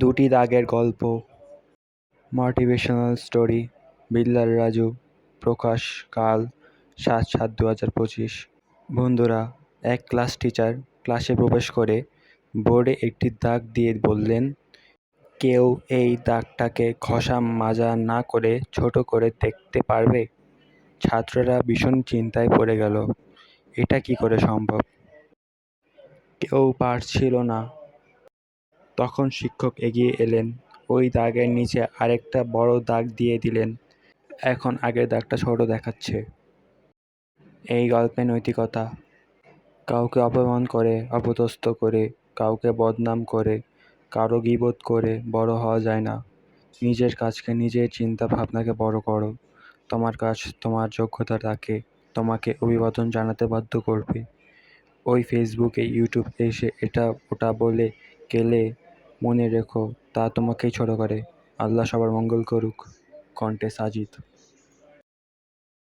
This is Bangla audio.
দুটি দাগের গল্প মোটিভেশনাল স্টোরি বিল্লাল রাজু, প্রকাশ কাল, সাত সাত দু হাজার পঁচিশ। বন্ধুরা, এক ক্লাস টিচার ক্লাসে প্রবেশ করে বোর্ডে একটি দাগ দিয়ে বললেন, কেউ এই দাগটাকে ঘষা মাজা না করে ছোট করে দেখতে পারবে? ছাত্ররা ভীষণ চিন্তায় পড়ে গেল, এটা কি করে সম্ভব? কেউ পারছিল না। তখন শিক্ষক এগিয়ে এলেন। ওই দাগের নিচে আরেকটা বড় দাগ দিয়ে দিলেন। এখন আগের দাগটা ছোট দেখাচ্ছে। এই গল্পে নৈতিকতা। কাউকে অপমান করে, অপদস্থ করে, কাউকে বদনাম করে, কারও গিবোধ করে বড় হওয়া যায় না। নিজের কাজকে নিজের চিন্তা ভাবনাকে বড় করো। তোমার কাজ তোমার যোগ্যতা তাকে, তোমাকে অভিবাদন জানাতে বাধ্য করবে। ওই ফেসবুকে ইউটিউব এসে এটা ওটা বলে গেলে মনে রেখো তা তোমাকেই ছোট করে। আল্লাহ সবার মঙ্গল করুক কণ্ঠে সাজিদ।